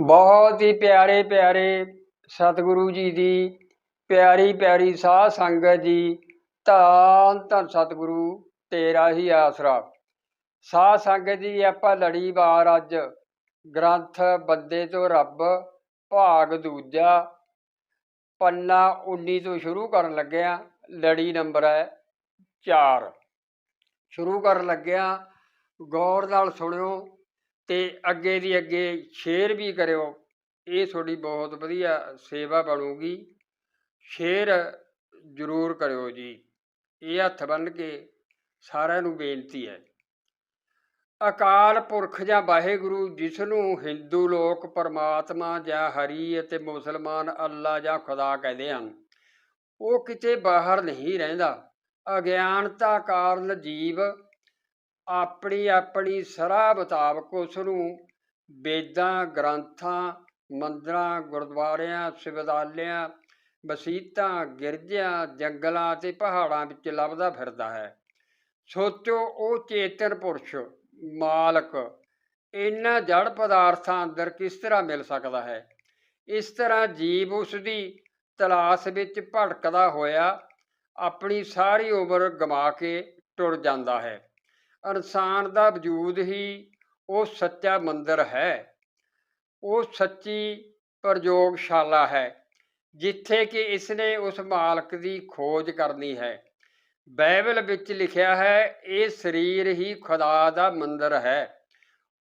ਬਹੁਤ ਹੀ ਪਿਆਰੇ ਪਿਆਰੇ ਸਤਿਗੁਰੂ ਜੀ ਦੀ ਪਿਆਰੀ ਪਿਆਰੀ ਸਾਧ ਸੰਗਤ ਜੀ, ਧੰਨ ਧੰਨ ਸਤਿਗੁਰੂ, ਤੇਰਾ ਹੀ ਆਸਰਾ। ਸਾਧ ਸੰਗਤ ਜੀ, ਆਪਾਂ ਲੜੀ ਵਾਰ ਅੱਜ। ਗ੍ਰੰਥ ਬੰਦੇ ਤੋਂ ਰੱਬ, ਭਾਗ ਦੂਜਾ। ਪੰਨਾ 19 ਤੋਂ ਸ਼ੁਰੂ ਕਰਨ ਲੱਗਿਆ, ਲੜੀ ਨੰਬਰ ਹੈ 4 ਸ਼ੁਰੂ ਕਰਨ ਲੱਗਿਆ। ਗੌਰ ਨਾਲ ਸੁਣਿਓ ਤੇ ਅੱਗੇ ਦੀ ਅੱਗੇ ਸ਼ੇਅਰ ਵੀ ਕਰਿਓ, ਇਹ ਤੁਹਾਡੀ ਬਹੁਤ ਵਧੀਆ ਸੇਵਾ ਬਣੂਗੀ। ਸ਼ੇਅਰ ਜ਼ਰੂਰ ਕਰਿਓ ਜੀ। ਇਹ ਹੱਥ ਬੰਨ ਕੇ ਸਾਰਿਆਂ ਨੂੰ ਬੇਨਤੀ ਹੈ। ਅਕਾਲ ਪੁਰਖ ਜਾਂ ਵਾਹਿਗੁਰੂ ਜਿਸ ਨੂੰ ਹਿੰਦੂ ਲੋਕ ਪਰਮਾਤਮਾ ਜਾਂ ਹਰੀ ਅਤੇ ਮੁਸਲਮਾਨ ਅੱਲਾ ਜਾਂ ਖੁਦਾ ਕਹਿੰਦੇ ਹਨ, ਉਹ ਕਿਤੇ ਬਾਹਰ ਨਹੀਂ ਰਹਿੰਦਾ। ਅਗਿਆਨਤਾ ਕਾਰਨ ਜੀਵ ਆਪਣੀ ਆਪਣੀ ਸਲਾਹ ਮੁਤਾਬਕ ਉਸ ਨੂੰ ਵੇਦਾਂ, ਗ੍ਰੰਥਾਂ, ਮੰਦਰਾਂ, ਗੁਰਦੁਆਰਿਆਂ, ਸਿਵਦਾਲਿਆਂ ਮਸੀਤਾਂ ਗਿਰਜਿਆਂ, ਜੰਗਲਾਂ ਤੇ ਪਹਾੜਾਂ ਵਿੱਚ ਲੱਭਦਾ ਫਿਰਦਾ ਹੈ। ਸੋਚੋ ਉਹ ਚੇਤਨ ਪੁਰਸ਼, ਮਾਲਕ, ਇਹਨਾਂ ਜੜ ਪਦਾਰਥਾਂ ਅੰਦਰ ਕਿਸ ਤਰ੍ਹਾਂ ਮਿਲ ਸਕਦਾ ਹੈ? ਇਸ ਤਰ੍ਹਾਂ ਜੀਵ ਉਸ ਦੀ ਤਲਾਸ਼ ਵਿੱਚ ਭਟਕਦਾ ਹੋਇਆ ਆਪਣੀ ਸਾਰੀ ਉਮਰ ਗਮਾ ਕੇ ਟੁਰ ਜਾਂਦਾ ਹੈ। ਇਨਸਾਨ ਦਾ ਵਜੂਦ ਹੀ ਉਹ ਸੱਚਾ ਮੰਦਰ ਹੈ। ਉਹ ਸੱਚੀ ਪ੍ਰਯੋਗਸ਼ਾਲਾ ਹੈ, ਜਿੱਥੇ ਕਿ ਇਸਨੇ ਉਸ ਮਾਲਕ ਦੀ ਖੋਜ ਕਰਨੀ ਹੈ। ਬਾਈਬਲ ਵਿੱਚ ਲਿਖਿਆ ਹੈ, ਇਹ ਸਰੀਰ ਹੀ ਖੁਦਾ ਦਾ ਮੰਦਰ ਹੈ।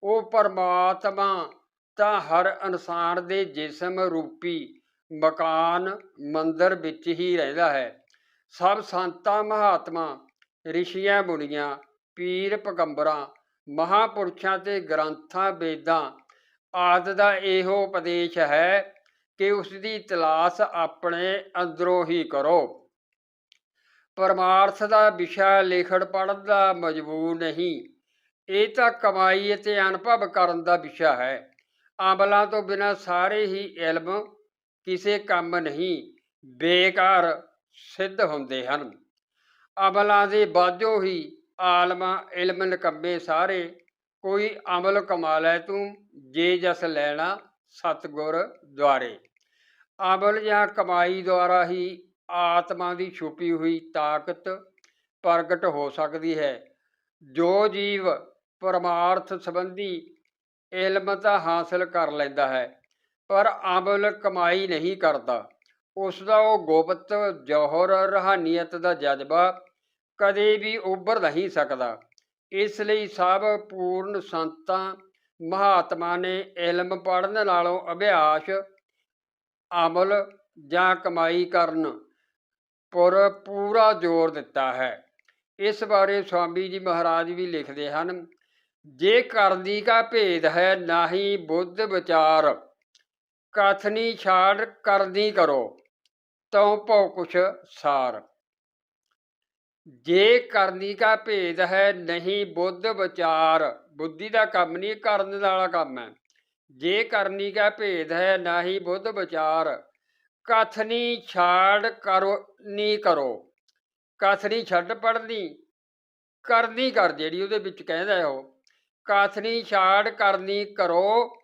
ਉਹ ਪਰਮਾਤਮਾ ਤਾਂ ਹਰ ਇਨਸਾਨ ਦੇ ਜਿਸਮ ਰੂਪੀ ਮਕਾਨ ਮੰਦਰ ਵਿੱਚ ਹੀ ਰਹਿੰਦਾ ਹੈ। ਸਭ ਸੰਤਾਂ, ਮਹਾਤਮਾ, ਰਿਸ਼ੀਆਂ, ਮੁਨੀਆਂ ਪੀਰ ਪਗੰਬਰਾਂ ਮਹਾਪੁਰਸ਼ਾਂ ਤੇ ਗ੍ਰੰਥਾਂ, ਵੇਦਾਂ ਆਦਿ ਦਾ ਇਹੋ ਉਪਦੇਸ਼ ਹੈ ਕਿ ਉਸ ਦੀ ਤਲਾਸ਼ ਆਪਣੇ ਅੰਦਰੋਂ ਹੀ ਕਰੋ। ਪਰਮਾਰਥ ਦਾ ਵਿਸ਼ਾ ਲਿਖਣ ਪੜ੍ਹਨ ਦਾ ਮਜਬੂਰ ਨਹੀਂ, ਇਹ ਤਾਂ ਕਮਾਈ ਅਤੇ ਅਨੁਭਵ ਕਰਨ ਦਾ ਵਿਸ਼ਾ ਹੈ। ਅਮਲਾਂ ਤੋਂ ਬਿਨਾਂ ਸਾਰੇ ਹੀ ਇਲਮ ਕਿਸੇ ਕੰਮ ਨਹੀਂ, ਬੇਕਾਰ ਸਿੱਧ ਹੁੰਦੇ ਹਨ। ਅਮਲਾਂ ਦੇ ਬਾਝੋ ਹੀ ਆਲਮਾ, ਇਲਮ, ਨਿਕੰਮੇ ਸਾਰੇ, ਕੋਈ ਅਮਲ ਕਮਾ ਲੈ ਤੂੰ, ਜੇ ਜਸ ਲੈਣਾ ਸਤਗੁਰ ਦੁਆਰੇ। ਅਮਲ ਜਾਂ ਕਮਾਈ ਦੁਆਰਾ ਹੀ ਆਤਮਾ ਦੀ ਛੁਪੀ ਹੋਈ ਤਾਕਤ ਪ੍ਰਗਟ ਹੋ ਸਕਦੀ ਹੈ। ਜੋ ਜੀਵ ਪਰਮਾਰਥ ਸੰਬੰਧੀ ਇਲਮ ਤਾਂ ਹਾਸਲ ਕਰ ਲੈਂਦਾ ਹੈ, ਪਰ ਅਮਲ ਕਮਾਈ ਨਹੀਂ ਕਰਦਾ। ਉਸ ਦਾ ਉਹ ਗੁਪਤ, ਜੋਹਰ, ਰਹਾਨੀਅਤ ਦਾ ਜਜ਼ਬਾ ਕਦੇ ਵੀ ਉੱਭਰ ਨਹੀਂ ਸਕਦਾ। ਇਸ ਲਈ ਸਭ ਪੂਰਨ ਸੰਤਾਂ ਮਹਾਤਮਾ ਨੇ ਇਲਮ ਪੜ੍ਹਨ ਨਾਲੋਂ ਅਭਿਆਸ, ਅਮਲ ਜਾਂ ਕਮਾਈ ਕਰਨ ਪਰ ਪੂਰਾ ਜ਼ੋਰ ਦਿੱਤਾ ਹੈ। ਇਸ ਬਾਰੇ ਸਵਾਮੀ ਜੀ ਮਹਾਰਾਜ ਵੀ ਲਿਖਦੇ ਹਨ, ਜੇ ਕਰਦੀ ਕਾ ਭੇਦ ਹੈ, ਨਾਹੀ ਬੁੱਧ ਵਿਚਾਰ, ਕਥਨੀ ਛਾੜ ਕਰਦੀ ਕਰੋ, ਤਉ ਭਉ ਕੁਛ ਸਾਰ। ਜੇ ਕਰਨੀ ਕਾ ਭੇਦ ਹੈ, ਨਹੀਂ ਬੁੱਧ ਵਿਚਾਰ। ਬੁੱਧੀ ਦਾ ਕੰਮ ਨਹੀਂ, ਕਰਨ ਵਾਲਾ ਕੰਮ ਹੈ। ਜੇ ਕਰਨੀ ਕਾ ਭੇਦ ਹੈ, ਨਾਹੀ ਬੁੱਧ ਵਿਚਾਰ। ਕਥਨੀ ਛਾੜ ਕਰੋ ਨੀ ਕਰੋ। ਕਥਨੀ ਛੱਡ ਪੜਨੀ ਕਰਨੀ ਕਰ ਜਿਹੜੀ ਉਹਦੇ ਵਿੱਚ ਕਹਿੰਦਾ ਉਹ। ਕਥਨੀ ਛਾੜ ਕਰਨੀ ਕਰੋ,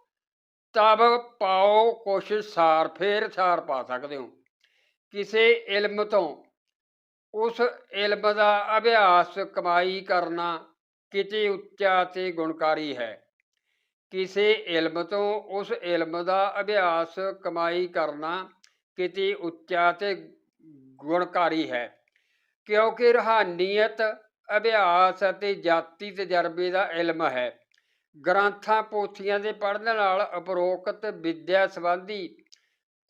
ਤਬ ਪਾਓ ਕੁਛ ਸਾਰ, ਫੇਰ ਸਾਰ ਪਾ ਸਕਦੇ ਹੋ। ਕਿਸੇ ਇਲਮ ਤੋਂ ਉਸ ਇਲਮ ਦਾ ਅਭਿਆਸ ਕਮਾਈ ਕਰਨਾ ਕਿਤੇ ਉੱਚਾ ਤੇ ਗੁਣਕਾਰੀ ਹੈ। ਕਿਸੇ ਇਲਮ ਤੋਂ ਉਸ ਇਲਮ ਦਾ ਅਭਿਆਸ ਕਮਾਈ ਕਰਨਾ ਕਿਤੇ ਉੱਚਾ ਤੇ ਗੁਣਕਾਰੀ ਹੈ, ਕਿਉਂਕਿ ਰਹਾਨੀਅਤ, ਅਭਿਆਸ ਅਤੇ ਜਾਤੀ ਤਜਰਬੇ ਦਾ ਇਲਮ ਹੈ। ਗ੍ਰੰਥਾਂ ਪੋਥੀਆਂ ਦੇ ਪੜ੍ਹਨ ਨਾਲ ਉਪਰੋਕਤ ਵਿੱਦਿਆ ਸੰਬੰਧੀ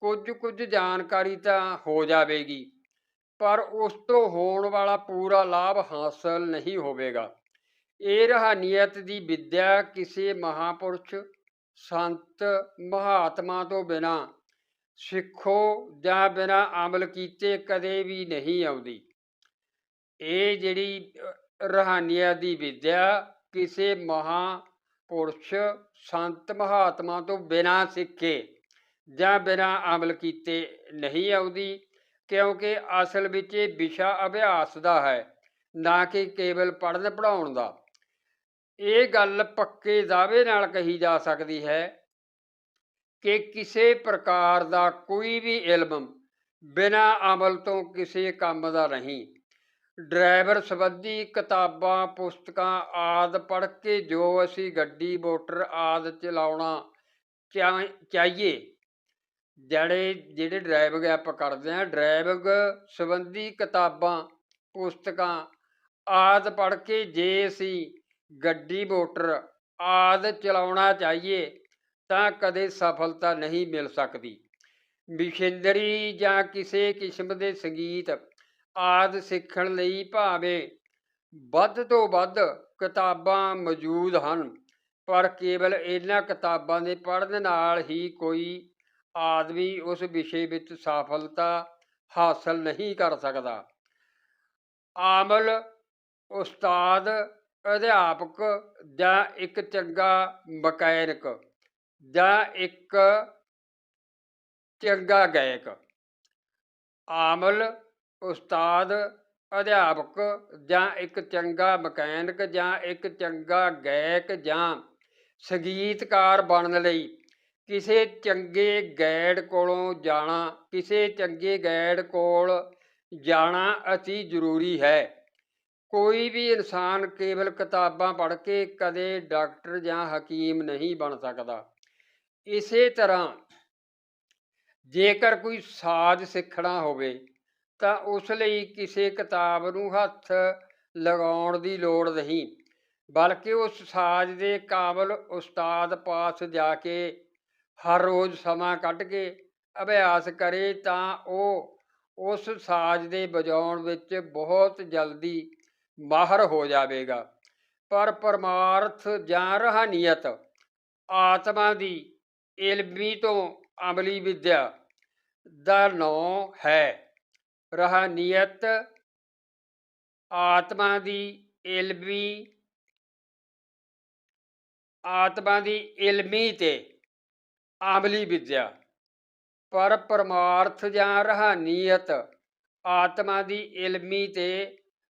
ਕੁਝ ਕੁਝ ਜਾਣਕਾਰੀ ਤਾਂ ਹੋ ਜਾਵੇਗੀ। ਪਰ ਉਸ ਤੋਂ ਹੋਣ ਵਾਲਾ ਪੂਰਾ ਲਾਭ ਹਾਸਲ ਨਹੀਂ ਹੋਵੇਗਾ। ਇਹ ਰਹਾਨੀਅਤ ਦੀ ਵਿਦਿਆ ਕਿਸੇ ਮਹਾਪੁਰਸ਼ ਸੰਤ ਮਹਾਤਮਾ ਤੋਂ ਬਿਨਾ ਸਿੱਖੋ ਜਾਂ ਬਿਨਾ ਅਮਲ ਕੀਤੇ ਕਦੇ ਵੀ ਨਹੀਂ ਆਉਂਦੀ। ਇਹ ਜਿਹੜੀ ਰਹਾਨੀਅਤ ਦੀ ਵਿਦਿਆ ਕਿਸੇ ਮਹਾਪੁਰਸ਼ ਸੰਤ ਮਹਾਤਮਾ ਤੋਂ ਬਿਨਾ ਸਿੱਖੇ ਜਾਂ ਬਿਨਾ ਅਮਲ ਕੀਤੇ ਨਹੀਂ ਆਉਂਦੀ ਕਿਉਂਕਿ ਅਸਲ ਵਿੱਚ ਇਹ ਵਿਸ਼ਾ ਅਭਿਆਸ ਦਾ ਹੈ, ਨਾ ਕਿ ਕੇਵਲ ਪੜ੍ਹਨ ਪੜਾਉਣ ਦਾ। ਇਹ ਗੱਲ ਪੱਕੇ ਦਾਅਵੇ ਨਾਲ ਕਹੀ ਜਾ ਸਕਦੀ ਹੈ ਕਿ ਕਿਸੇ ਪ੍ਰਕਾਰ ਦਾ ਕੋਈ ਵੀ ਇਲਮ ਬਿਨਾਂ ਅਮਲ ਤੋਂ ਕਿਸੇ ਕੰਮ ਦਾ ਨਹੀਂ। ਡਰਾਈਵਰ ਸੰਬੰਧੀ ਕਿਤਾਬਾਂ, ਪੁਸਤਕਾਂ ਆਦਿ ਪੜ੍ਹ ਕੇ ਜੋ ਅਸੀਂ ਗੱਡੀ, ਮੋਟਰ ਆਦਿ ਚਲਾਉਣਾ ਚਾ- ਚਾਹੀਏ ਜਿਹੜੇ ਜਿਹੜੇ ਡਰਾਈਵਿੰਗ ਆਪਾਂ ਕਰਦੇ ਹਾਂ ਡਰਾਈਵਿੰਗ ਸੰਬੰਧੀ ਕਿਤਾਬਾਂ, ਪੁਸਤਕਾਂ, ਆਦਿ ਪੜ੍ਹ ਕੇ ਜੇ ਅਸੀਂ ਗੱਡੀ, ਮੋਟਰ ਆਦਿ ਚਲਾਉਣਾ ਚਾਹੀਏ, ਤਾਂ ਕਦੇ ਸਫਲਤਾ ਨਹੀਂ ਮਿਲ ਸਕਦੀ। ਮਿਸ਼ਨਰੀ ਜਾਂ ਕਿਸੇ ਕਿਸਮ ਦੇ ਸੰਗੀਤ ਆਦਿ ਸਿੱਖਣ ਲਈ ਭਾਵੇਂ ਵੱਧ ਤੋਂ ਵੱਧ ਕਿਤਾਬਾਂ ਮੌਜੂਦ ਹਨ, ਪਰ ਕੇਵਲ ਇਹਨਾਂ ਕਿਤਾਬਾਂ ਦੇ ਪੜ੍ਹਨ ਨਾਲ ਹੀ ਕੋਈ ਆਦਮੀ ਉਸ ਵਿਸ਼ੇ ਵਿੱਚ ਸਫਲਤਾ ਹਾਸਲ ਨਹੀਂ ਕਰ ਸਕਦਾ। ਆਮਲ ਉਸਤਾਦ, ਅਧਿਆਪਕ ਜਾਂ ਇੱਕ ਚੰਗਾ ਮਕੈਨਿਕ ਜਾਂ ਇੱਕ ਚੰਗਾ ਗਾਇਕ। ਆਮਲ ਉਸਤਾਦ, ਅਧਿਆਪਕ ਜਾਂ ਇੱਕ ਚੰਗਾ ਮਕੈਨਿਕ ਜਾਂ ਇੱਕ ਚੰਗਾ ਗਾਇਕ ਜਾਂ ਸੰਗੀਤਕਾਰ ਬਣਨ ਲਈ ਕਿਸੇ ਚੰਗੇ ਗਾਈਡ ਕੋਲੋਂ ਜਾਣਾ, ਕਿਸੇ ਚੰਗੇ ਗਾਈਡ ਕੋਲ ਜਾਣਾ ਅਤੀ ਜ਼ਰੂਰੀ ਹੈ। ਕੋਈ ਵੀ ਇਨਸਾਨ ਕੇਵਲ ਕਿਤਾਬਾਂ ਪੜ੍ਹ ਕੇ ਕਦੇ ਡਾਕਟਰ ਜਾਂ ਹਕੀਮ ਨਹੀਂ ਬਣ ਸਕਦਾ। ਇਸੇ ਤਰ੍ਹਾਂ ਜੇਕਰ ਕੋਈ ਸਾਜ਼ ਸਿੱਖਣਾ ਹੋਵੇ, ਤਾਂ ਉਸ ਲਈ ਕਿਸੇ ਕਿਤਾਬ ਨੂੰ ਹੱਥ ਲਗਾਉਣ ਦੀ ਲੋੜ ਨਹੀਂ, ਬਲਕਿ ਉਸ ਸਾਜ਼ ਦੇ ਕਾਬਲ ਉਸਤਾਦ ਪਾਸ ਜਾ ਕੇ ਹਰ ਰੋਜ਼ ਸਮਾਂ ਕੱਢ ਕੇ ਅਭਿਆਸ ਕਰੇ ਤਾਂ ਉਹ ਉਸ ਸਾਜ਼ ਦੇ ਵਜਾਉਣ ਵਿੱਚ ਬਹੁਤ ਜਲਦੀ ਮਾਹਰ ਹੋ ਜਾਵੇਗਾ। ਪਰ ਪਰਮਾਰਥ ਜਾਂ ਰਹਾਨੀਅਤ ਆਤਮਾ ਦੀ ਇਲਮੀ ਤੋਂ ਅਮਲੀ ਵਿਦਿਆ ਦਾ ਨਾਂ ਹੈ। ਰਹਾਨੀਅਤ ਆਤਮਾ ਦੀ ਇਲਮੀ ਆਤਮਾ ਦੀ ਇਲਮੀ ਤੇ ਆਮਲੀ ਵਿੱਦਿਆ ਪਰ ਪਰਮਾਰਥ ਜਾਂ ਰਹਾਨੀਅਤ ਆਤਮਾ ਦੀ ਇਲਮੀ ਤੇ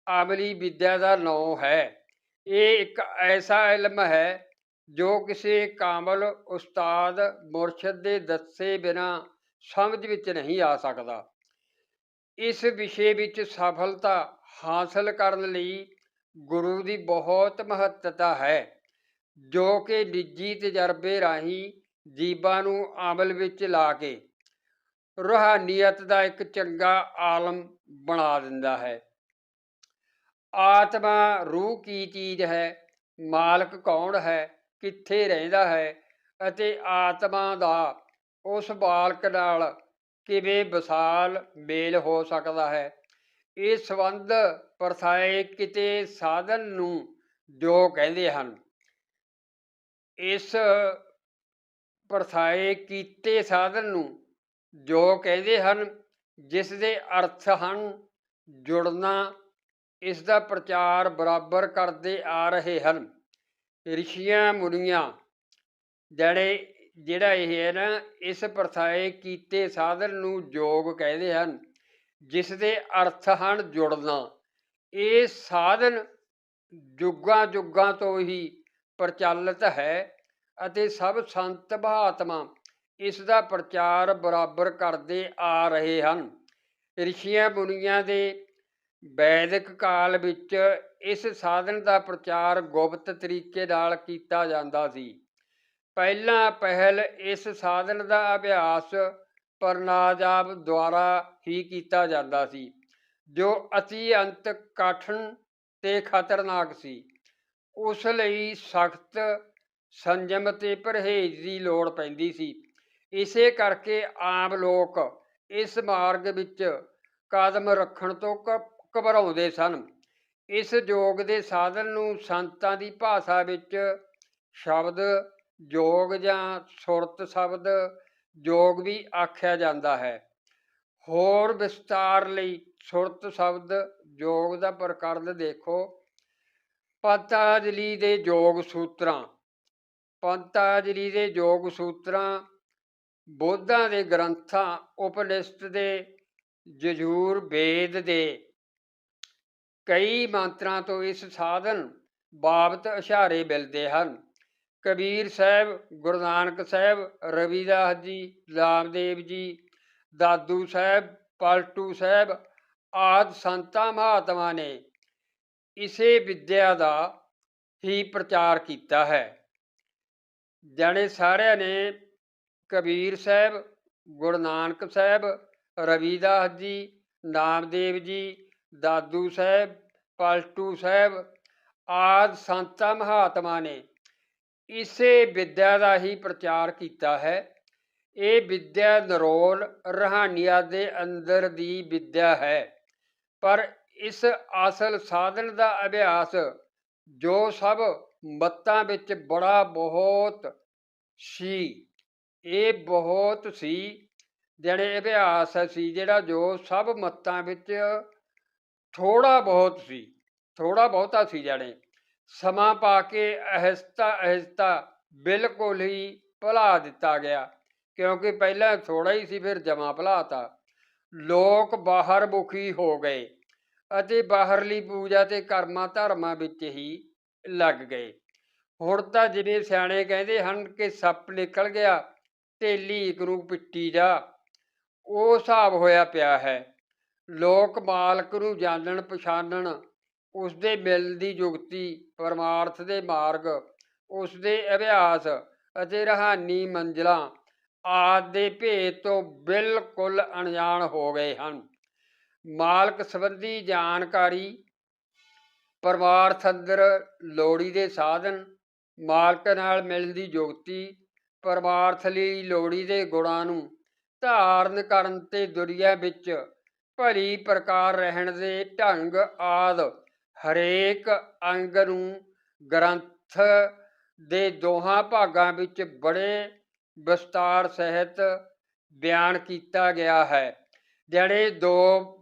ਆਮਲੀ ਵਿੱਦਿਆ ਦਾ ਨਾਂ ਹੈ। ਇਹ ਇੱਕ ਐਸਾ ਇਲਮ ਹੈ ਜੋ ਕਿਸੇ ਕਾਮਲ ਉਸਤਾਦ ਮੁਰਸ਼ਿਦ ਦੇ ਦੱਸੇ ਬਿਨਾ ਸਮਝ ਵਿੱਚ ਨਹੀਂ ਆ ਸਕਦਾ। ਇਸ ਵਿਸ਼ੇ ਵਿੱਚ ਸਫਲਤਾ ਹਾਸਲ ਕਰਨ ਲਈ ਗੁਰੂ ਦੀ ਬਹੁਤ ਮਹੱਤਤਾ ਹੈ, ਜੋ ਕਿ ਨਿੱਜੀ ਤਜਰਬੇ ਰਾਹੀਂ ਜੀਬਾਂ ਨੂੰ ਅਮਲ ਵਿੱਚ ਲਾ ਕੇ ਰੂਹਾਨੀਅਤ ਦਾ ਇੱਕ ਚੰਗਾ ਆਲਮ ਬਣਾ ਦਿੰਦਾ ਹੈ। ਆਤਮਾ ਰੂਹ ਕੀ ਚੀਜ਼ ਹੈ, ਮਾਲਕ ਕੌਣ ਹੈ, ਕਿੱਥੇ ਰਹਿੰਦਾ ਹੈ ਅਤੇ ਆਤਮਾ ਦਾ ਉਸ ਬਾਲਕ ਨਾਲ ਕਿਵੇਂ ਵਿਸਾਲ ਮੇਲ ਹੋ ਸਕਦਾ ਹੈ, ਇਹ ਸੰਬੰਧ ਪਰਥਾਏ ਕਿਤੇ ਸਾਧਨ ਨੂੰ ਜੋ ਕਹਿੰਦੇ ਹਨ। ਇਸ ਪਰਥਾਏ ਕੀਤੇ ਸਾਧਨ ਨੂੰ ਜੋ ਕਹਿੰਦੇ ਹਨ, ਜਿਸ ਦੇ ਅਰਥ ਹਨ, ਜੁੜਨਾ, ਇਸ ਦਾ ਪ੍ਰਚਾਰ ਬਰਾਬਰ ਕਰਦੇ ਆ ਰਹੇ ਹਨ। ਰਿਸ਼ੀਆਂ, ਮੁਨੀਆਂ, ਜਿਹੜੇ, ਜਿਹੜਾ ਇਹ ਹੈ ਨਾ, ਇਸ ਪ੍ਰਥਾਏ ਕੀਤੇ ਸਾਧਨ ਨੂੰ ਯੋਗ ਕਹਿੰਦੇ ਹਨ, ਜਿਸ ਦੇ ਅਰਥ ਹਨ ਜੁੜਨਾ। ਇਹ ਸਾਧਨ ਜੁਗਾਂ ਜੁਗਾਂ ਤੋਂ ਹੀ ਪ੍ਰਚਲਿਤ ਹੈ। ਅਤੇ ਸਭ ਸੰਤ ਮਹਾਤਮਾ ਇਸ ਦਾ ਪ੍ਰਚਾਰ ਬਰਾਬਰ ਕਰਦੇ ਆ ਰਹੇ ਹਨ। ਰਿਸ਼ੀਆਂ ਮੁਨੀਆਂ ਦੇ ਵੈਦਿਕ ਕਾਲ ਵਿੱਚ ਇਸ ਸਾਧਨ ਦਾ ਪ੍ਰਚਾਰ ਗੁਪਤ ਤਰੀਕੇ ਨਾਲ ਕੀਤਾ ਜਾਂਦਾ ਸੀ। ਪਹਿਲਾਂ ਪਹਿਲ ਇਸ ਸਾਧਨ ਦਾ ਅਭਿਆਸ ਪਰਨਾਜਾਬ ਦੁਆਰਾ ਹੀ ਕੀਤਾ ਜਾਂਦਾ ਸੀ, ਜੋ ਅਤੀ ਅੰਤ ਕਠਨ ਤੇ ਖਤਰਨਾਕ ਸੀ। ਉਸ ਲਈ ਸਖਤ ਸੰਜਮ ਤੇ ਪਰਹੇਜ਼ ਦੀ ਲੋੜ ਪੈਂਦੀ ਸੀ। ਇਸੇ ਕਰਕੇ ਆਮ ਲੋਕ ਇਸ ਮਾਰਗ ਵਿੱਚ ਕਦਮ ਰੱਖਣ ਤੋਂ ਘ- ਘਬਰਾਉਂਦੇ ਸਨ। ਇਸ ਯੋਗ ਦੇ ਸਾਧਨ ਨੂੰ ਸੰਤਾਂ ਦੀ ਭਾਸ਼ਾ ਵਿੱਚ ਸ਼ਬਦ, ਯੋਗ ਜਾਂ ਸੁਰਤ ਸ਼ਬਦ, ਯੋਗ ਵੀ ਆਖਿਆ ਜਾਂਦਾ ਹੈ। ਹੋਰ ਵਿਸਤਾਰ ਲਈ ਸੁਰਤ ਸ਼ਬਦ, ਯੋਗ ਦਾ ਪ੍ਰਕਰਮ ਦੇਖੋ। ਪਤੰਜਲੀ ਦੇ ਯੋਗ ਸੂਤਰਾਂ ਪਤੰਜਲੀ ਦੇ ਯੋਗ ਸੂਤਰਾਂ, ਬੋਧਾਂ ਦੇ ਗ੍ਰੰਥਾਂ ਉਪਨਿਸ਼ਦ ਦੇ ਜਜੂਰ ਵੇਦ ਦੇ ਕਈ ਮੰਤਰਾਂ ਤੋਂ ਇਸ ਸਾਧਨ ਬਾਬਤ ਇਸ਼ਾਰੇ ਮਿਲਦੇ ਹਨ। ਕਬੀਰ ਸਾਹਿਬ, ਗੁਰੂ ਨਾਨਕ ਸਾਹਿਬ, ਰਵਿਦਾਸ ਜੀ, ਰਾਮਦੇਵ ਜੀ, ਦਾਦੂ ਸਾਹਿਬ, ਪਲਟੂ ਸਾਹਿਬ ਆਦ ਸੰਤਾਂ ਮਹਾਤਮਾ ਨੇ ਇਸੇ ਵਿਦਿਆ ਦਾ ਹੀ ਪ੍ਰਚਾਰ ਕੀਤਾ ਹੈ। ਜਾਣੇ ਸਾਰਿਆਂ ਨੇ ਕਬੀਰ ਸਾਹਿਬ, ਗੁਰੂ ਨਾਨਕ ਸਾਹਿਬ ਰਵਿਦਾਸ ਜੀ, ਨਾਮਦੇਵ ਜੀ, ਦਾਦੂ ਸਾਹਿਬ, ਪਲਟੂ ਸਾਹਿਬ ਆਦ ਸੰਤਾਂ ਮਹਾਤਮਾ ਨੇ ਇਸੇ ਵਿਦਿਆ ਦਾ ਹੀ ਪ੍ਰਚਾਰ ਕੀਤਾ ਹੈ। ਇਹ ਵਿਦਿਆ ਨਰੋਲ ਰਹਾਨੀਆ ਦੇ ਅੰਦਰ ਦੀ ਵਿਦਿਆ ਹੈ। ਪਰ ਇਸ ਅਸਲ ਸਾਧਨ ਦਾ ਅਭਿਆਸ ਜੋ ਸਭ ਮੱਤਾਂ ਵਿੱਚ ਬੜਾ ਬਹੁਤ ਸੀ। ਇਹ ਬਹੁਤ ਸੀ ਜਿਹੜੇ ਅਭਿਆਸ ਸੀ, ਜਿਹੜਾ ਜੋ ਸਭ ਮੱਤਾਂ ਵਿੱਚ ਥੋੜਾ ਬਹੁਤ ਸੀ ਥੋੜਾ ਬਹੁਤਾ ਸੀ ਜਾਣੇ। ਸਮਾਂ ਪਾ ਕੇ ਅਹਿਸਤਾ ਅਹਿਸਤਾ ਬਿਲਕੁਲ ਹੀ ਭੁਲਾ ਦਿੱਤਾ ਗਿਆ, ਕਿਉਂਕਿ ਪਹਿਲਾਂ ਥੋੜਾ ਹੀ ਸੀ, ਫਿਰ ਜਮਾ ਭੁਲਾਤਾ। ਲੋਕ ਬਾਹਰ ਮੁਖੀ ਹੋ ਗਏ ਅਤੇ ਬਾਹਰਲੀ ਪੂਜਾ ਤੇ ਕਰਮਾਂ ਧਰਮਾਂ ਵਿੱਚ ਹੀ ਲੱਗ ਗਏ। ਹੁਣ ਤਾਂ ਜਿਵੇਂ ਸਿਆਣੇ ਕਹਿੰਦੇ ਹਨ ਕਿ ਸੱਪ ਨਿਕਲ ਗਿਆ, ਤੇਲੀ ਇੱਕ ਨੂੰ ਪਿੱਟੀ ਜਾ। ਉਹ ਹਿਸਾਬ ਹੋਇਆ ਪਿਆ ਹੈ। ਲੋਕ ਮਾਲਕ ਨੂੰ ਜਾਣਨ ਪਛਾਣਨ ਉਸ ਦੇ ਮਿਲ ਦੀ ਜੁਗਤੀ, ਪਰਮਾਰਥ ਦੇ ਮਾਰਗ ਉਸ ਦੇ ਅਭਿਆਸ ਅਤੇ ਰਹਾਨੀ ਮੰਜ਼ਲਾਂ ਆਦਿ ਦੇ ਭੇਦ ਤੋਂ ਬਿਲਕੁਲ ਅਣਜਾਣ ਹੋ ਗਏ ਹਨ। ਮਾਲਕ ਸੰਬੰਧੀ ਜਾਣਕਾਰੀ ਪਰਮਾਰਥ ਅੰਦਰ ਲੋੜੀ ਦੇ ਸਾਧਨ, ਮਾਲਕ ਨਾਲ ਮਿਲਣ ਦੀ ਜੁਗਤੀ, ਪਰਮਾਰਥ ਲਈ ਲੋੜੀ ਦੇ ਗੁਣਾਂ ਨੂੰ ਧਾਰਨ ਕਰਨ ਤੇ ਦੁਨੀਆ ਵਿੱਚ ਭਲੀ ਪ੍ਰਕਾਰ ਰਹਿਣ ਦੇ ਢੰਗ ਆਦ ਹਰੇਕ ਅੰਗ ਨੂੰ ਗ੍ਰੰਥ ਦੇ ਦੋਹਾਂ ਭਾਗਾਂ ਵਿੱਚ ਬੜੇ ਵਿਸਤਾਰ ਸਹਿਤ ਬਿਆਨ ਕੀਤਾ ਗਿਆ ਹੈ। ਜਿਹੜੇ ਦੋ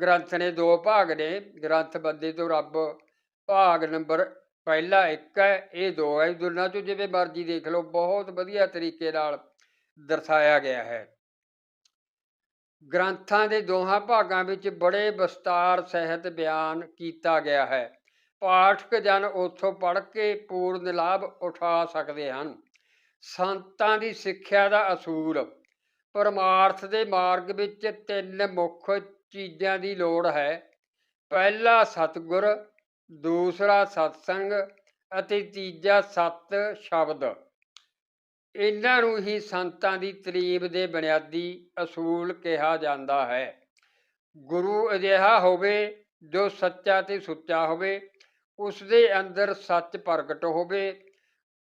ਗ੍ਰੰਥ ਨੇ ਦੋ ਭਾਗ ਨੇ, ਗ੍ਰੰਥ ਬੰਦੇ ਤੋਂ ਰੱਬ, ਭਾਗ ਨੰਬਰ ਪਹਿਲਾ ਇੱਕ ਹੈ, ਇਹ ਦੋ ਹੈ, ਦੋਨਾਂ ਚੋਂ ਜਿਵੇਂ ਮਰਜ਼ੀ ਦੇਖ ਲਓ, ਬਹੁਤ ਵਧੀਆ ਤਰੀਕੇ ਨਾਲ ਦਰਸਾਇਆ ਗਿਆ ਹੈ। ਗ੍ਰੰਥਾਂ ਦੇ ਦੋਹਾਂ ਭਾਗਾਂ ਵਿੱਚ ਬੜੇ ਵਿਸਤਾਰ ਸਹਿਤ ਬਿਆਨ ਕੀਤਾ ਗਿਆ ਹੈ। ਪਾਠਕ ਜਨ ਉੱਥੋਂ ਪੜ੍ਹ ਕੇ ਪੂਰਨ ਲਾਭ ਉਠਾ ਸਕਦੇ ਹਨ। ਸੰਤਾਂ ਦੀ ਸਿੱਖਿਆ ਦਾ ਅਸੂਲ, ਪਰਮਾਰਥ ਦੇ ਮਾਰਗ ਵਿੱਚ ਤਿੰਨ ਮੁੱਖ ਚੀਜ਼ਾਂ ਦੀ ਲੋੜ ਹੈ। ਪਹਿਲਾ ਸਤਿਗੁਰ, ਦੂਸਰਾ ਸਤਸੰਗ ਅਤੇ ਤੀਜਾ ਸਤ ਸ਼ਬਦ। ਇਹਨਾਂ ਨੂੰ ਹੀ ਸੰਤਾਂ ਦੀ ਤਰੀਬ ਦੇ ਬੁਨਿਆਦੀ ਅਸੂਲ ਕਿਹਾ ਜਾਂਦਾ ਹੈ। ਗੁਰੂ ਅਜਿਹਾ ਹੋਵੇ ਜੋ ਸੱਚਾ ਤੇ ਸੁੱਚਾ ਹੋਵੇ ਉਸ ਦੇ ਅੰਦਰ ਸੱਚ ਪ੍ਰਗਟ ਹੋਵੇ,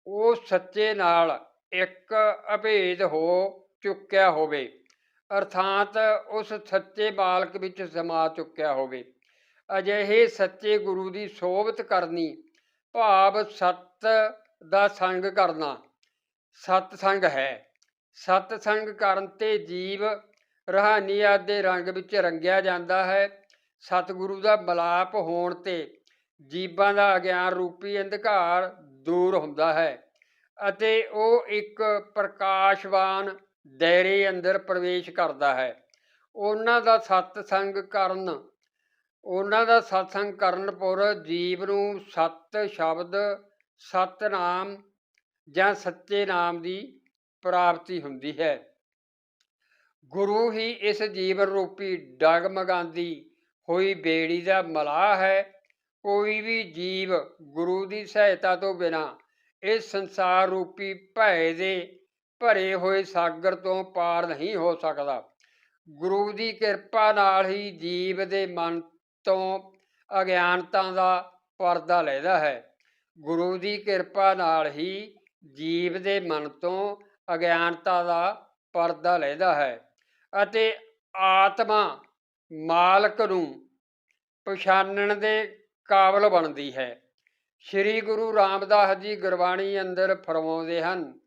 ਉਹ ਸੱਚੇ ਨਾਲ ਇੱਕ ਅਭੇਦ ਹੋ ਚੁੱਕਿਆ ਹੋਵੇ। ਅਰਥਾਤ ਉਸ ਸੱਚੇ ਬਾਲਕ ਵਿੱਚ ਸਮਾ ਚੁੱਕਿਆ ਹੋਵੇ। ਅਜਿਹੇ ਸੱਚੇ ਗੁਰੂ ਦੀ ਸੋਭਤ ਕਰਨੀ, ਭਾਵ ਸਤ ਦਾ ਸੰਗ ਕਰਨਾ, ਸਤ ਸੰਗ ਹੈ। ਸਤ ਸੰਗ ਕਰਨ ਤੇ ਜੀਵ ਰਹਾਨੀਅਤ ਦੇ ਰੰਗ ਵਿੱਚ ਰੰਗਿਆ ਜਾਂਦਾ ਹੈ। ਸਤਿਗੁਰੂ ਦਾ ਬਲਾਪ ਹੋਣ ਤੇ ਜੀਵਾਂ ਦਾ ਅਗਿਆਨ ਰੂਪੀ ਅੰਧਕਾਰ ਦੂਰ ਹੁੰਦਾ ਹੈ ਅਤੇ ਉਹ ਇੱਕ ਪ੍ਰਕਾਸ਼ਵਾਨ ਦਾਇਰੇ ਅੰਦਰ ਪ੍ਰਵੇਸ਼ ਕਰਦਾ ਹੈ। ਉਹਨਾਂ ਦਾ ਸਤ ਸੰਗ ਕਰਨ, ਉਹਨਾਂ ਦਾ ਸਤਸੰਗ ਕਰਨ ਪੁਰ ਜੀਵ ਨੂੰ ਸਤ ਸ਼ਬਦ ਸਤਨਾਮ ਜਾਂ ਸੱਚੇ ਨਾਮ ਦੀ ਪ੍ਰਾਪਤੀ ਹੁੰਦੀ ਹੈ। ਗੁਰੂ ਹੀ ਇਸ ਜੀਵਨ ਰੂਪੀ ਡਗਮਗਾਂਦੀ ਹੋਈ ਬੇੜੀ ਦਾ ਮਲਾਹ ਹੈ। ਕੋਈ ਵੀ ਜੀਵ ਗੁਰੂ ਦੀ ਸਹਾਇਤਾ ਤੋਂ ਬਿਨਾ ਇਸ ਸੰਸਾਰ ਰੂਪੀ ਭੈ ਦੇ ਭਰੇ ਹੋਏ ਸਾਗਰ ਤੋਂ ਪਾਰ ਨਹੀਂ ਹੋ ਸਕਦਾ। ਗੁਰੂ ਦੀ ਕਿਰਪਾ ਨਾਲ ਹੀ ਜੀਵ ਦੇ ਮਨ ਤੋਂ ਅਗਿਆਨਤਾ ਦਾ ਪਰਦਾ ਲੈਦਾ ਹੈ। ਗੁਰੂ ਦੀ ਕਿਰਪਾ ਨਾਲ ਹੀ ਜੀਵ ਦੇ ਮਨ ਤੋਂ ਅਗਿਆਨਤਾ ਦਾ ਪਰਦਾ ਲੈਦਾ ਹੈ ਅਤੇ ਆਤਮਾ ਮਾਲਕ ਨੂੰ ਪਛਾਣਨ ਦੇ ਕਾਬਲ ਬਣਦੀ ਹੈ। ਸ੍ਰੀ ਗੁਰੂ ਰਾਮਦਾਸ ਜੀ ਗੁਰਬਾਣੀ ਅੰਦਰ ਫਰਮਾਉਂਦੇ ਹਨ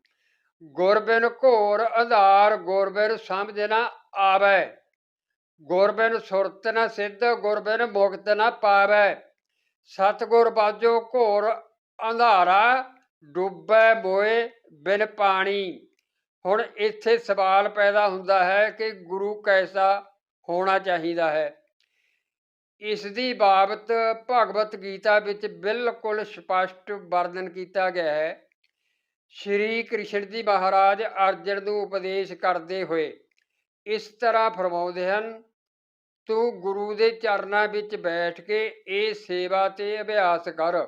ਗੁਰਬਿਨ ਘੋਰ ਆਧਾਰ, ਗੁਰਬਿਨ ਸਮਝ ਨਾ ਆਵੇ। ਗੁਰਬਿਨ ਸੁਰਤ ਨਾ ਸਿੱਧ, ਗੁਰਬਿਨ ਮੁਕਤ ਨਾ ਪਾਵੇ। ਸਤਗੁਰ ਬਾਜੋ ਘੋਰ ਅੰਧਾਰਾ ਡੁੱਬੈ ਮੋਏ ਬਿਨ ਪਾਣੀ। ਹੁਣ ਇੱਥੇ ਸਵਾਲ ਪੈਦਾ ਹੁੰਦਾ ਹੈ ਕਿ ਗੁਰੂ ਕੈਸਾ ਹੋਣਾ ਚਾਹੀਦਾ ਹੈ। ਇਸ ਦੀ ਬਾਬਤ ਭਗਵਤ ਗੀਤਾ ਵਿੱਚ ਬਿਲਕੁਲ ਸਪਸ਼ਟ ਵਰਣਨ ਕੀਤਾ ਗਿਆ ਹੈ। ਸ਼੍ਰੀ ਕ੍ਰਿਸ਼ਨ ਜੀ ਮਹਾਰਾਜ ਅਰਜਨ ਨੂੰ ਉਪਦੇਸ਼ ਕਰਦੇ ਹੋਏ ਇਸ ਤਰ੍ਹਾਂ ਫਰਮਾਉਂਦੇ ਹਨ, ਤੂੰ ਗੁਰੂ ਦੇ ਚਰਨਾਂ ਵਿੱਚ ਬੈਠ ਕੇ ਇਹ ਸੇਵਾ ਤੇ ਅਭਿਆਸ ਕਰ।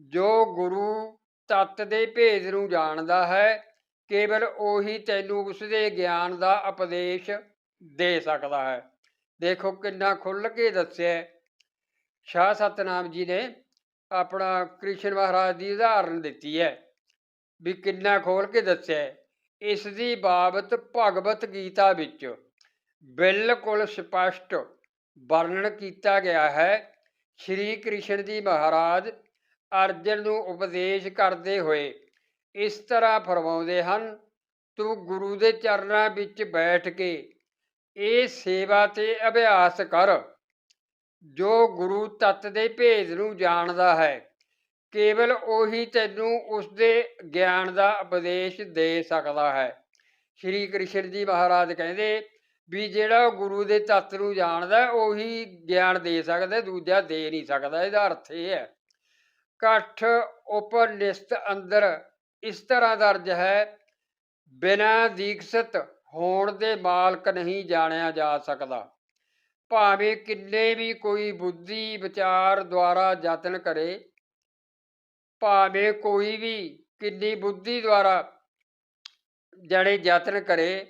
ਜੋ ਗੁਰੂ ਤਤ ਦੇ ਭੇਦ ਨੂੰ ਜਾਣਦਾ ਹੈ, ਕੇਵਲ ਉਹੀ ਤੈਨੂੰ ਉਸ ਦੇ ਗਿਆਨ ਦਾ ਉਪਦੇਸ਼ ਦੇ ਸਕਦਾ ਹੈ। ਦੇਖੋ ਕਿੰਨਾ ਖੁੱਲ ਕੇ ਦੱਸਿਆ ਸ਼ਾਹ ਸਤਨਾਮ ਜੀ ਨੇ ਆਪਣਾ ਕ੍ਰਿਸ਼ਨ ਮਹਾਰਾਜ ਦੀ ਉਦਾਹਰਨ ਦਿੱਤੀ ਹੈ। ਵੀ ਕਿੰਨਾ ਖੋਲ ਕੇ ਦੱਸਿਆ ਹੈ। ਇਸ ਦੀ ਬਾਬਤ ਭਗਵਤ ਗੀਤਾ ਵਿੱਚ ਬਿਲਕੁਲ ਸਪਸ਼ਟ ਵਰਣਨ ਕੀਤਾ ਗਿਆ ਹੈ ਸ਼੍ਰੀ ਕ੍ਰਿਸ਼ਨ ਜੀ ਮਹਾਰਾਜ ਅਰਜਨ ਨੂੰ ਉਪਦੇਸ਼ ਕਰਦੇ ਹੋਏ ਇਸ ਤਰ੍ਹਾਂ ਫਰਮਾਉਂਦੇ ਹਨ, ਤੂੰ ਗੁਰੂ ਦੇ ਚਰਨਾਂ ਵਿੱਚ ਬੈਠ ਕੇ ਇਹ ਸੇਵਾ ਤੇ ਅਭਿਆਸ ਕਰ, ਜੋ ਗੁਰੂ ਤਤ ਦੇ ਭੇਦ ਨੂੰ ਜਾਣਦਾ ਹੈ ਕੇਵਲ ਉਹੀ ਤੈਨੂੰ ਉਸ ਦੇ ਗਿਆਨ ਦਾ ਉਪਦੇਸ਼ ਦੇ ਸਕਦਾ ਹੈ। ਸ਼੍ਰੀ ਕ੍ਰਿਸ਼ਨ ਜੀ ਮਹਾਰਾਜ ਕਹਿੰਦੇ ਵੀ ਜਿਹੜਾ ਗੁਰੂ ਦੇ ਤੱਤ ਨੂੰ ਜਾਣਦਾ, ਉਹੀ ਗਿਆਨ ਦੇ ਸਕਦਾ, ਦੂਜਾ ਦੇ ਨਹੀਂ ਸਕਦਾ, ਇਹਦਾ ਅਰਥ ਇਹ ਹੈ। ਇਕੱਠ ਉਪਨਿਸਤ ਅੰਦਰ ਇਸ ਤਰ੍ਹਾਂ ਦਰਜ ਹੈ, ਬਿਨਾਂ ਦੀਕਸ਼ਿਤ ਹੋਣ ਦੇ ਮਾਲਕ ਨਹੀਂ ਜਾਣਿਆ ਜਾ ਸਕਦਾ। ਭਾਵੇਂ ਕਿੰਨੇ ਵੀ ਕੋਈ ਬੁੱਧੀ ਵਿਚਾਰ ਦੁਆਰਾ ਯਤਨ ਕਰੇ ਭਾਵੇਂ ਕੋਈ ਵੀ ਕਿੰਨੀ ਬੁੱਧੀ ਦੁਆਰਾ ਜੜੇ ਯਤਨ ਕਰੇ,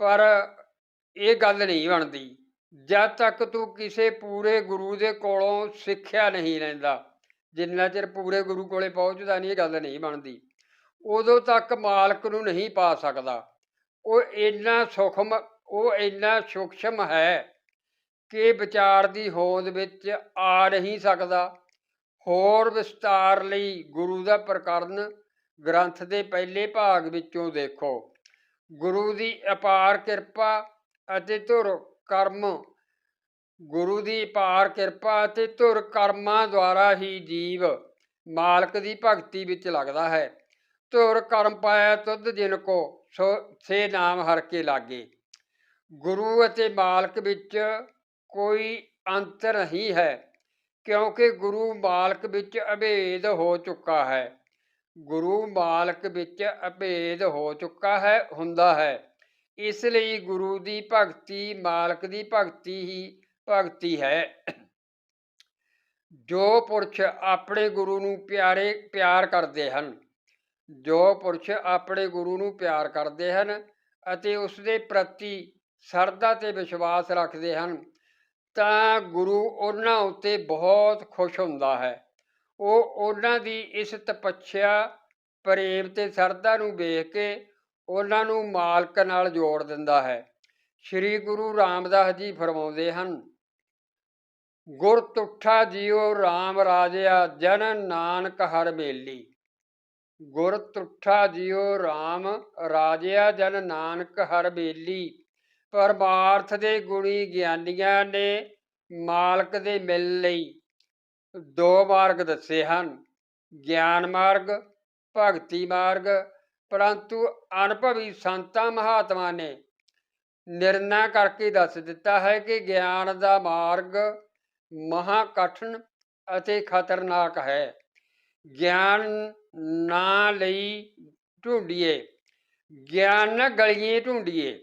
ਪਰ ਇਹ ਗੱਲ ਨਹੀਂ ਬਣਦੀ। ਜਦ ਤੱਕ ਤੂੰ ਕਿਸੇ ਪੂਰੇ ਗੁਰੂ ਦੇ ਕੋਲੋਂ ਸਿੱਖਿਆ ਨਹੀਂ ਲੈਂਦਾ, ਜਿੰਨਾ ਚਿਰ ਪੂਰੇ ਗੁਰੂ ਕੋਲੇ ਪਹੁੰਚਦਾ ਨਹੀਂ, ਇਹ ਗੱਲ ਨਹੀਂ ਬਣਦੀ। ਉਦੋਂ ਤੱਕ ਮਾਲਕ ਨੂੰ ਨਹੀਂ ਪਾ ਸਕਦਾ। ਉਹ ਇੰਨਾ ਸੂਖਮ, ਉਹ ਇੰਨਾ ਸੂਖਸ਼ਮ ਹੈ ਕਿ ਵਿਚਾਰ ਦੀ ਹੋਂਦ ਵਿੱਚ ਆ ਨਹੀਂ ਸਕਦਾ। ਹੋਰ ਵਿਸਤਾਰ ਲਈ ਗੁਰੂ ਦਾ ਪ੍ਰਕਰਨ ਗ੍ਰੰਥ ਦੇ ਪਹਿਲੇ ਭਾਗ ਵਿੱਚੋਂ ਦੇਖੋ। ਗੁਰੂ ਦੀ ਅਪਾਰ ਕਿਰਪਾ ਅਤੇ ਧੁਰ ਕਰਮ। ਗੁਰੂ ਦੀ ਅਪਾਰ ਕਿਰਪਾ ਅਤੇ ਧੁਰ ਕਰਮਾਂ ਦੁਆਰਾ ਹੀ ਜੀਵ ਮਾਲਕ ਦੀ ਭਗਤੀ ਵਿੱਚ ਲੱਗਦਾ ਹੈ। ਧੁਰ ਕਰਮ ਪਾਇਆ ਤੁਧ ਜਿਨ ਕੋ, ਸੋ, ਸੇ ਨਾਮ ਹਰ ਕੇ ਲਾਗੇ। ਗੁਰੂ ਅਤੇ ਮਾਲਕ ਵਿੱਚ ਕੋਈ ਅੰਤਰ ਨਹੀਂ ਹੈ। ਕਿਉਂਕਿ ਗੁਰੂ ਮਾਲਕ ਵਿੱਚ ਅਭੇਦ ਹੋ ਚੁੱਕਾ ਹੈ। ਗੁਰੂ ਮਾਲਕ ਵਿੱਚ ਅਭੇਦ ਹੋ ਚੁੱਕਾ ਹੈ, ਹੁੰਦਾ ਹੈ। ਇਸ ਲਈ ਗੁਰੂ ਦੀ ਭਗਤੀ ਮਾਲਕ ਦੀ ਭਗਤੀ ਹੀ ਭਗਤੀ ਹੈ। ਜੋ ਪੁਰਸ਼ ਆਪਣੇ ਗੁਰੂ ਨੂੰ ਪਿਆਰੇ, ਪਿਆਰ ਕਰਦੇ ਹਨ, ਜੋ ਪੁਰਸ਼ ਆਪਣੇ ਗੁਰੂ ਨੂੰ ਪਿਆਰ ਕਰਦੇ ਹਨ ਅਤੇ ਉਸ ਦੇ ਪ੍ਰਤੀ ਸਰਦਾ ਤੇ ਵਿਸ਼ਵਾਸ ਰੱਖਦੇ ਹਨ ਤਾਂ ਗੁਰੂ ਉਹਨਾਂ ਉੱਤੇ ਬਹੁਤ ਖੁਸ਼ ਹੁੰਦਾ ਹੈ। ਉਹ ਉਹਨਾਂ ਦੀ ਇਸ ਤਪੱਛਿਆ ਪ੍ਰੇਮ ਤੇ ਸਰਦਾ ਨੂੰ ਵੇਖ ਕੇ ਉਹਨਾਂ ਨੂੰ ਮਾਲਕ ਨਾਲ ਜੋੜ ਦਿੰਦਾ ਹੈ। ਸ੍ਰੀ ਗੁਰੂ ਰਾਮਦਾਸ ਜੀ ਫਰਮਾਉਂਦੇ ਹਨ, ਗੁਰ ਤੁਠਾ ਜਿਉ ਰਾਮ ਰਾਜਿਆ, ਜਨ ਨਾਨਕ ਹਰ ਮੇਲੀ। ਗੁਰ ਤੁਠਾ ਜਿਉ ਰਾਮ ਰਾਜਿਆ, ਜਨ ਨਾਨਕ ਹਰ ਬੇਲੀ ਪਰਮਾਰਥ ਦੇ ਗੁਣੀ ਗਿਆਨੀਆਂ ਨੇ ਮਾਲਕ ਦੇ ਮਿਲ ਲਈ। ਦੋ ਮਾਰਗ ਦੱਸੇ ਹਨ। ਗਿਆਨ ਮਾਰਗ, ਭਗਤੀ ਮਾਰਗ, ਪਰੰਤੂ ਅਨੁਭਵੀ ਸੰਤਾਂ ਮਹਾਤਮਾ ਨੇ ਨਿਰਣਾ ਕਰਕੇ ਦੱਸ ਦਿੱਤਾ ਹੈ ਕਿ ਗਿਆਨ ਦਾ ਮਾਰਗ ਮਹਾ ਕਠਿਨ ਅਤੇ ਖਤਰਨਾਕ ਹੈ। ਗਿਆਨ ਨਾ ਲਈ ਢੂੰਡੀਏ ਗਿਆਨ ਗਲੀਏ ਢੂੰਡੀਏ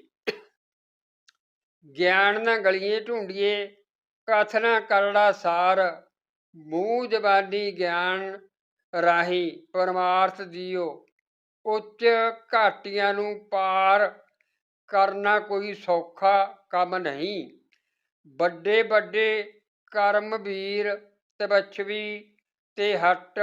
ਗਿਆਨ ਨਾ ਗਲੀਏ ਢੂੰਡੀਏ ਕਥਨਾ ਕਰੜਾ ਸਾਰ, ਮੂੰਹ ਜ਼ਬਾਨੀ ਗਿਆਨ ਰਾਹੀ ਪਰਮਾਰਥ ਦਿਓ ਉੱਚ ਘਾਟੀਆਂ ਨੂੰ ਪਾਰ ਕਰਨਾ ਕੋਈ ਸੌਖਾ ਕੰਮ ਨਹੀਂ। ਵੱਡੇ ਵੱਡੇ ਕਰਮ ਵੀਰ, ਤਪਛਵੀ ਤੇ ਹਟ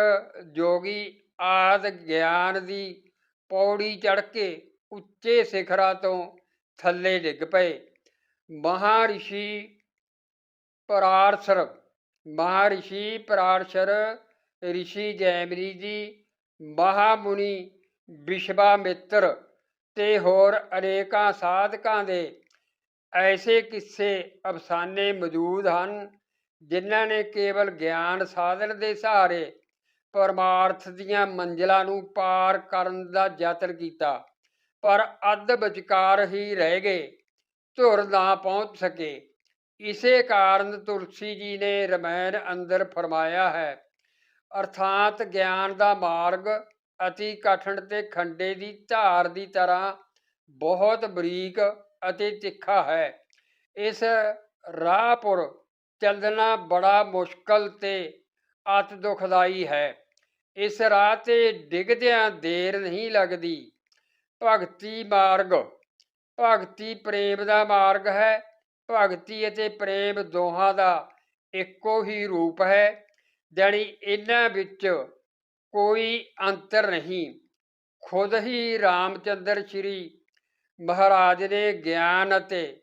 ਜੋਗੀ ਆਦ ਗਿਆਨ ਦੀ ਪੌੜੀ ਚੜ ਕੇ ਉੱਚੇ ਸਿਖਰਾਂ ਤੋਂ ਥੱਲੇ ਡਿੱਗ ਪਏ। ਮਹਾਰਿਸ਼ੀ ਪਰਾਰਸ਼ਰ ਮਹਾਰਿਸ਼ੀ ਪਰਾਰਸ਼ਰ ਰਿਸ਼ੀ ਜੈਮਰੀ ਜੀ, ਮਹਾਮੁਨੀ ਵਿਸ਼ਵਾਮਿੱਤਰ ਤੇ ਹੋਰ ਅਨੇਕਾਂ ਸਾਧਕਾਂ ਦੇ ਐਸੇ ਕਿੱਸੇ ਅਫਸਾਨੇ ਮੌਜੂਦ ਹਨ, ਜਿਨ੍ਹਾਂ ਨੇ ਕੇਵਲ ਗਿਆਨ ਸਾਧਨ ਦੇ ਸਹਾਰੇ ਪਰਮਾਰਥ ਦੀਆਂ ਮੰਜ਼ਲਾਂ ਨੂੰ ਪਾਰ ਕਰਨ ਦਾ ਯਤਨ ਕੀਤਾ, ਪਰ ਅੱਧ ਵਿਚਕਾਰ ਹੀ ਰਹਿ ਗਏ। ਧੁਰ ਨਾ ਪਹੁੰਚ ਸਕੇ। ਇਸੇ ਕਾਰਨ ਤੁਲਸੀ ਜੀ ਨੇ ਰਮਾਇਣ ਅੰਦਰ ਫਰਮਾਇਆ ਹੈ, ਅਰਥਾਤ ਗਿਆਨ ਦਾ ਮਾਰਗ ਅਤੀ ਕਠਿਨ ਤੇ ਖੰਡੇ ਦੀ ਧਾਰ ਦੀ ਤਰ੍ਹਾਂ ਬਹੁਤ ਬਰੀਕ ਅਤੇ ਤਿੱਖਾ ਹੈ। ਇਸ ਰਾਹਪੁਰ ਚੱਲਣਾ ਬੜਾ ਮੁਸ਼ਕਲ ਤੇ ਅਤ ਦੁਖਦਾਈ ਹੈ। ਇਸ ਰਾਹ ਤੇ ਡਿੱਗਦਿਆਂ ਦੇਰ ਨਹੀਂ ਲੱਗਦੀ। ਭਗਤੀ ਮਾਰਗ ਭਗਤੀ ਪ੍ਰੇਮ ਦਾ ਮਾਰਗ ਹੈ। ਭਗਤੀ ਅਤੇ ਪ੍ਰੇਮ ਦੋਹਾਂ ਦਾ ਇੱਕੋ ਹੀ ਰੂਪ ਹੈ। ਜਾਣੀ ਇਹਨਾਂ ਵਿੱਚ ਕੋਈ ਅੰਤਰ ਨਹੀਂ। ਖੁਦ ਹੀ ਰਾਮਚੰਦਰ ਸ਼੍ਰੀ ਮਹਾਰਾਜ ਨੇ ਗਿਆਨ ਅਤੇ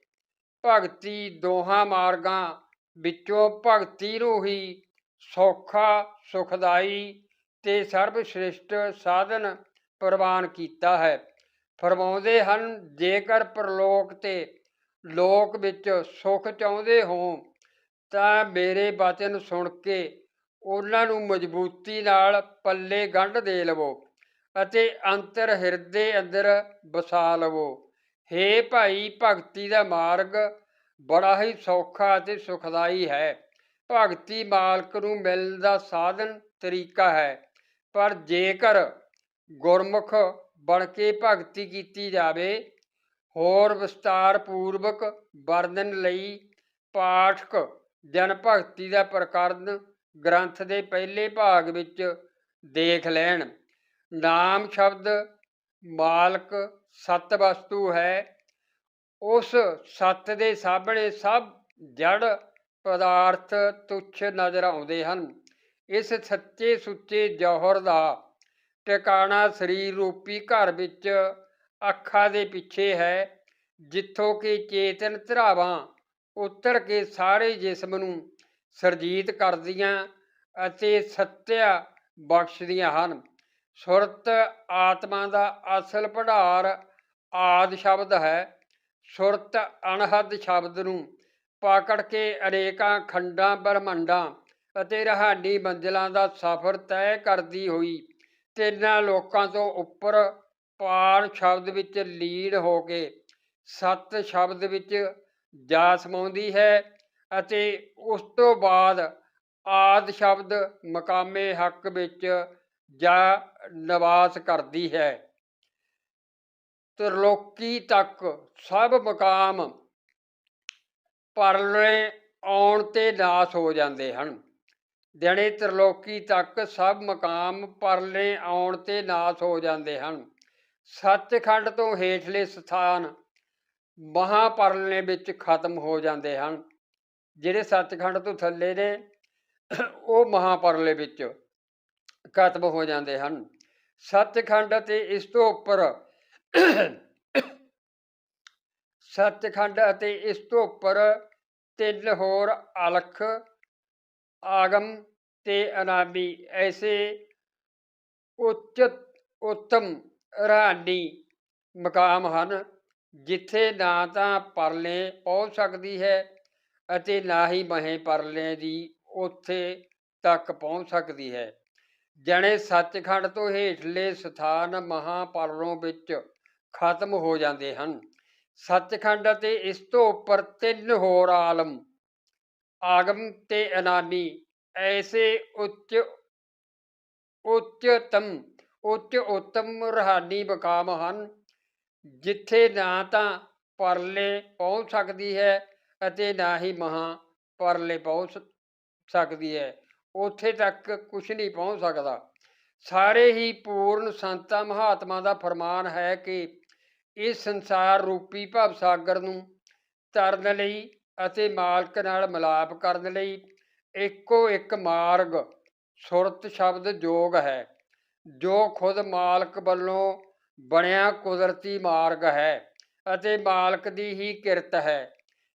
ਭਗਤੀ ਦੋਹਾਂ ਮਾਰਗਾਂ ਵਿੱਚੋਂ ਭਗਤੀ ਨੂੰ ਹੀ ਸੌਖਾ, ਸੁਖਦਾਈ ਤੇ ਸਰਬ ਸ੍ਰਿਸ਼ਟ ਸਾਧਨ ਪ੍ਰਵਾਨ ਕੀਤਾ ਹੈ। ਫਰਮਾਉਂਦੇ ਹਨ, ਜੇਕਰ ਪ੍ਰਲੋਕ ਤੇ ਲੋਕ ਵਿੱਚ ਸੁਖ ਚਾਹੁੰਦੇ ਹੋ ਤਾਂ ਮੇਰੇ ਬਚਨ ਸੁਣ ਕੇ ਉਹਨਾਂ ਨੂੰ ਮਜ਼ਬੂਤੀ ਨਾਲ ਪੱਲੇ ਗੰਢ ਦੇ ਲਵੋ ਅਤੇ ਅੰਤਰ ਹਿਰਦੇ ਅੰਦਰ ਵਸਾ ਲਵੋ। ਹੇ ਭਾਈ, ਭਗਤੀ ਦਾ ਮਾਰਗ ਬੜਾ ਹੀ ਸੌਖਾ ਅਤੇ ਸੁਖਦਾਈ ਹੈ। ਭਗਤੀ ਮਾਲਕ ਨੂੰ ਮਿਲਣ ਦਾ ਸਾਧਨ ਤਰੀਕਾ ਹੈ, ਪਰ ਜੇਕਰ ਗੁਰਮੁਖ ਬਣ ਕੇ ਭਗਤੀ ਕੀਤੀ ਜਾਵੇ, ਹੋਰ ਵਿਸਤਾਰ ਪੂਰਵਕ ਵਰਣਨ ਲਈ ਪਾਠਕ ਜਨ ਭਗਤੀ ਦਾ ਪ੍ਰਕਰਨ ਗ੍ਰੰਥ ਦੇ ਪਹਿਲੇ ਭਾਗ ਵਿੱਚ ਦੇਖ ਲੈਣ। ਨਾਮ ਸ਼ਬਦ ਮਾਲਕ ਸਤ ਵਸਤੂ ਹੈ। ਉਸ ਸੱਤ ਦੇ ਸਾਹਮਣੇ ਸਭ ਜੜ ਪਦਾਰਥ ਤੁੱਛ ਨਜ਼ਰ ਆਉਂਦੇ ਹਨ। ਇਸ ਸੱਚੇ ਸੁੱਚੇ ਜੋਹਰ ਦਾ ਟਿਕਾਣਾ ਸਰੀਰ ਰੂਪੀ ਘਰ ਵਿੱਚ ਅੱਖਾਂ ਦੇ ਪਿੱਛੇ ਹੈ, ਜਿੱਥੋਂ ਕਿ ਚੇਤਨ ਧਰਾਵਾਂ ਉਤਰ ਕੇ ਸਾਰੇ ਜਿਸਮ ਨੂੰ ਸਰਜੀਤ ਕਰਦੀਆਂ ਅਤੇ ਸੱਤਿਆ ਬਖਸ਼ਦੀਆਂ ਹਨ। ਸੁਰਤ ਆਤਮਾ ਦਾ ਅਸਲ ਭੰਡਾਰ ਆਦ ਸ਼ਬਦ ਹੈ। ਸੁਰਤ ਅਣਹਦ ਸ਼ਬਦ ਨੂੰ ਪਾਕੜ ਕੇ ਅਨੇਕਾਂ ਖੰਡਾਂ, ਬ੍ਰਹਮੰਡਾਂ ਅਤੇ ਰਹਾਨੀ ਮੰਜ਼ਲਾਂ ਦਾ ਸਫ਼ਰ ਤੈਅ ਕਰਦੀ ਹੋਈ ਤਿੰਨਾਂ ਲੋਕਾਂ ਤੋਂ ਉੱਪਰ ਪਾਰ ਸ਼ਬਦ ਵਿੱਚ ਲੀਨ ਹੋ ਕੇ, ਸਤ ਸ਼ਬਦ ਵਿੱਚ ਜਾ ਸਮਾਉਂਦੀ ਹੈ ਅਤੇ ਉਸ ਤੋਂ ਬਾਅਦ ਆਦ ਸ਼ਬਦ ਮਕਾਮੇ ਹੱਕ ਵਿੱਚ ਜਾ ਨਿਵਾਸ ਕਰਦੀ ਹੈ। ਤਰਲੋਕੀ ਤੱਕ ਸਭ ਮਕਾਮ ਪਰਲੇ ਆਉਣ ਤੇ ਨਾਸ ਹੋ ਜਾਂਦੇ ਹਨ। ਦਿਨੇ ਤਰਲੋਕੀ ਤੱਕ ਸਭ ਮਕਾਮ ਪਰਲੇ ਆਉਣ ਤੇ ਨਾਸ ਹੋ ਜਾਂਦੇ ਹਨ। ਸੱਚਖੰਡ ਤੋਂ ਹੇਠਲੇ ਸਥਾਨ ਮਹਾਪਰਲੇ ਵਿੱਚ ਖਤਮ ਹੋ ਜਾਂਦੇ ਹਨ। ਜਿਹੜੇ ਸੱਚਖੰਡ ਤੋਂ ਥੱਲੇ ਨੇ, ਉਹ ਮਹਾਪਰਲੇ ਵਿੱਚ ਖਤਮ ਹੋ ਜਾਂਦੇ ਹਨ। ਸੱਚਖੰਡ ਅਤੇ ਇਸ ਤੋਂ ਉੱਪਰ ਸੱਚਖੰਡ ਅਤੇ ਇਸ ਤੋਂ ਉੱਪਰ ਤਿੰਨ ਹੋਰ ਅਲਖ ਆਗਮ ਤੇ ਅਨਾਮੀ, ਐਸੇ ਉੱਚ ਉਤਮ ਰਹਾਨੀ ਮਕਾਮ ਹਨ, ਜਿੱਥੇ ਨਾ ਤਾਂ ਪਰਲੇ ਪਹੁੰਚ ਸਕਦੀ ਹੈ ਅਤੇ ਨਾ ਹੀ ਮਹੇ ਪਰਲੇ ਦੀ ਉੱਥੇ ਤੱਕ ਪਹੁੰਚ ਸਕਦੀ ਹੈ। ਜਣੇ ਸੱਚਖੰਡ ਤੋਂ ਹੇਠਲੇ ਸਥਾਨ ਮਹਾਪਰਲੋਂ ਵਿੱਚ ਖਤਮ ਹੋ ਜਾਂਦੇ ਹਨ। ਸੱਚਖੰਡ ਅਤੇ ਇਸ ਤੋਂ ਉੱਪਰ ਤਿੰਨ ਹੋਰ ਆਲਮ ਆਗਮ ਤੇ ਅਨਾਨੀ ਐਸੇ ਉੱਚ, ਉੱਚਤਮ ਉੱਚ ਉੱਤਮ ਰਹਾਨੀ ਬਕਾਮ ਹਨ, ਜਿੱਥੇ ਨਾ ਤਾਂ ਪਰਲੇ ਪਹੁੰਚ ਸਕਦੀ ਹੈ ਅਤੇ ਨਾ ਹੀ ਮਹਾ ਪਰਲੇ ਪਹੁੰਚ ਸਕਦੀ ਹੈ। ਉੱਥੇ ਤੱਕ ਕੁਝ ਨਹੀਂ ਪਹੁੰਚ ਸਕਦਾ। ਸਾਰੇ ਹੀ ਪੂਰਨ ਸੰਤਾਂ ਮਹਾਤਮਾ ਦਾ ਫਰਮਾਨ ਹੈ ਕਿ ਇਸ ਸੰਸਾਰ ਰੂਪੀ ਭਵ ਸਾਗਰ ਨੂੰ ਤਰਨ ਲਈ ਅਤੇ ਮਾਲਕ ਨਾਲ ਮਿਲਾਪ ਕਰਨ ਲਈ ਇੱਕੋ ਇੱਕ ਮਾਰਗ, ਸੁਰਤ ਸ਼ਬਦ ਜੋਗ ਹੈ, ਜੋ ਖੁਦ ਮਾਲਕ ਵੱਲੋਂ ਬਣਿਆ ਕੁਦਰਤੀ ਮਾਰਗ ਹੈ ਅਤੇ ਮਾਲਕ ਦੀ ਹੀ ਕਿਰਤ ਹੈ,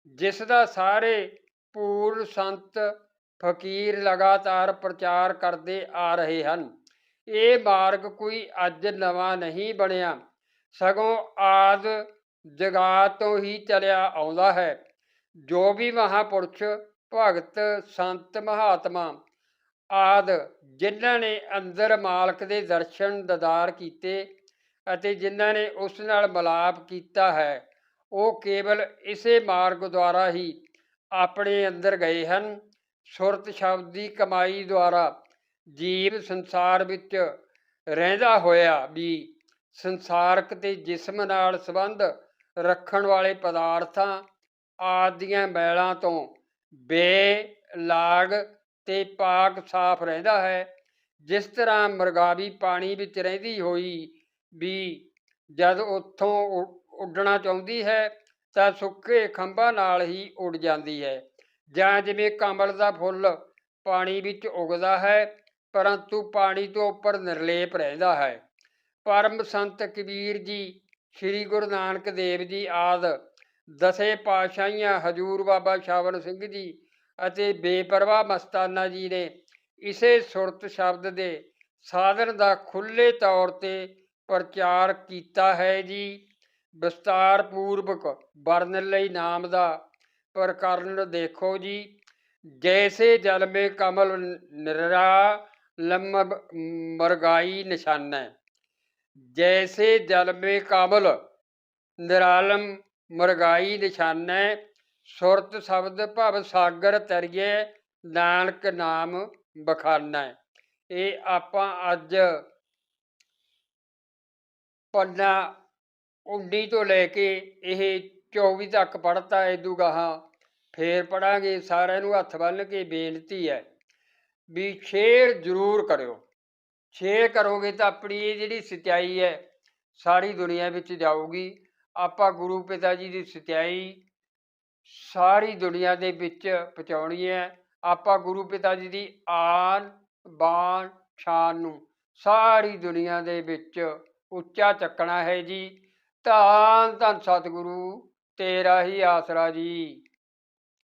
ਜਿਸ ਦਾ ਸਾਰੇ ਪੂਰਨ ਸੰਤ ਫਕੀਰ ਲਗਾਤਾਰ ਪ੍ਰਚਾਰ ਕਰਦੇ ਆ ਰਹੇ ਹਨ। ਇਹ ਮਾਰਗ ਕੋਈ ਅੱਜ ਨਵਾਂ ਨਹੀਂ ਬਣਿਆ। ਸਗੋਂ ਆਦ ਜਗਾ ਤੋਂ ਹੀ ਚਲਿਆ ਆਉਂਦਾ ਹੈ। ਜੋ ਵੀ ਮਹਾਪੁਰਸ਼, ਭਗਤ, ਸੰਤ, ਮਹਾਤਮਾ ਆਦ ਜਿਨ੍ਹਾਂ ਨੇ ਅੰਦਰ ਮਾਲਕ ਦੇ ਦਰਸ਼ਨ ਦਦਾਰ ਕੀਤੇ ਅਤੇ ਜਿਨ੍ਹਾਂ ਨੇ ਉਸ ਨਾਲ ਮਿਲਾਪ ਕੀਤਾ ਹੈ, ਉਹ ਕੇਵਲ ਇਸੇ ਮਾਰਗ ਦੁਆਰਾ ਹੀ ਆਪਣੇ ਅੰਦਰ ਗਏ ਹਨ। ਸੁਰਤ ਸ਼ਬਦ ਦੀ ਕਮਾਈ ਦੁਆਰਾ ਜੀਵ ਸੰਸਾਰ ਵਿੱਚ ਰਹਿੰਦਾ ਹੋਇਆ ਵੀ ਸੰਸਾਰਕ ਤੇ ਜਿਸਮ ਨਾਲ ਸੰਬੰਧ ਰੱਖਣ ਵਾਲੇ ਪਦਾਰਥਾਂ ਆਦੀਆਂ ਮੈਲਾਂ ਤੋਂ ਬੇ ਲਾਗ ਤੇ ਪਾਕ ਸਾਫ਼ ਰਹਿੰਦਾ ਹੈ। ਜਿਸ ਤਰ੍ਹਾਂ ਮਰਗਾਵੀ ਪਾਣੀ ਵਿੱਚ ਰਹਿੰਦੀ ਹੋਈ ਵੀ ਜਦ ਉੱਥੋਂ ਉੱਡਣਾ ਚਾਹੁੰਦੀ ਹੈ, ਤਾਂ ਸੁੱਕੇ ਖੰਭਾਂ ਨਾਲ ਹੀ ਉੱਡ ਜਾਂਦੀ ਹੈ। ਜਾਂ ਜਿਵੇਂ ਕਮਲ ਦਾ ਫੁੱਲ ਪਾਣੀ ਵਿੱਚ ਉਗਦਾ ਹੈ, ਪਰੰਤੂ ਪਾਣੀ ਤੋਂ ਉੱਪਰ ਨਿਰਲੇਪ ਰਹਿੰਦਾ ਹੈ। ਪਰਮ ਸੰਤ ਕਬੀਰ ਜੀ, ਸ੍ਰੀ ਗੁਰੂ ਨਾਨਕ ਦੇਵ ਜੀ ਆਦ ਦਸੇ ਪਾਤਸ਼ਾਹੀਆਂ ਹਜੂਰ ਬਾਬਾ ਸ਼ਾਵਨ ਸਿੰਘ ਜੀ ਅਤੇ ਬੇਪਰਵਾਹ ਮਸਤਾਨਾ ਜੀ ਨੇ ਇਸੇ ਸੁਰਤ ਸ਼ਬਦ ਦੇ ਸਾਧਨ ਦਾ ਖੁੱਲੇ ਤੌਰ ਤੇ ਪ੍ਰਚਾਰ ਕੀਤਾ ਹੈ ਜੀ। ਵਿਸਤਾਰ ਪੂਰਵਕ ਵਰਣਨ ਲਈ ਨਾਮ ਦਾ ਪ੍ਰਕਰਨ ਦੇਖੋ ਜੀ। ਜੈਸੇ ਜਲ ਮੇ ਕਮਲ ਨਿਰਾ ਲੰਮ ਮਰਗਾਈ ਨਿਸ਼ਾਨਾ। ਜੈਸੇ ਜਲ ਮੇ ਕਮਲ ਨਿਰਾਲਮ ਮਰਗਾਈ ਨਿਸ਼ਾਨਾ, ਸੁਰਤ ਸ਼ਬਦ ਭਵ ਸਾਗਰ ਤਰੀਏ ਨਾਨਕ ਨਾਮ ਬਖਾਨਾ। ਇਹ ਆਪਾਂ ਅੱਜ ਪੰਨਾ 19 ਤੋਂ ਲੈ ਕੇ ਇਹ 24 ਤੱਕ ਪੜ੍ਹਤਾ ਇਦੂ ਗਾਹਾਂ ਫੇਰ ਪੜਾਂਗੇ ਸਾਰਿਆਂ ਨੂੰ ਹੱਥ ਬੰਨ੍ਹ ਕੇ ਬੇਨਤੀ ਹੈ ਵੀ ਸ਼ੇਅਰ ਜ਼ਰੂਰ ਕਰਿਓ। ਸ਼ੇਅਰ ਕਰੋਗੇ ਤਾਂ ਆਪਣੀ ਇਹ ਜਿਹੜੀ ਸਚਾਈ ਹੈ, ਸਾਰੀ ਦੁਨੀਆ ਵਿੱਚ ਜਾਊਗੀ। ਆਪਾਂ ਗੁਰੂ ਪਿਤਾ ਜੀ ਦੀ ਸਚਾਈ ਸਾਰੀ ਦੁਨੀਆ ਦੇ ਵਿੱਚ ਪਹੁੰਚਾਉਣੀ ਹੈ। ਆਪਾਂ ਗੁਰੂ ਪਿਤਾ ਜੀ ਦੀ ਆਨ ਬਾਣ ਸ਼ਾਨ ਨੂੰ ਸਾਰੀ ਦੁਨੀਆ ਦੇ ਵਿੱਚ ਉੱਚਾ ਚੱਕਣਾ ਹੈ ਜੀ। ਧੰਨ ਧੰਨ ਸਤਿਗੁਰੂ, ਤੇਰਾ ਹੀ ਆਸਰਾ ਜੀ।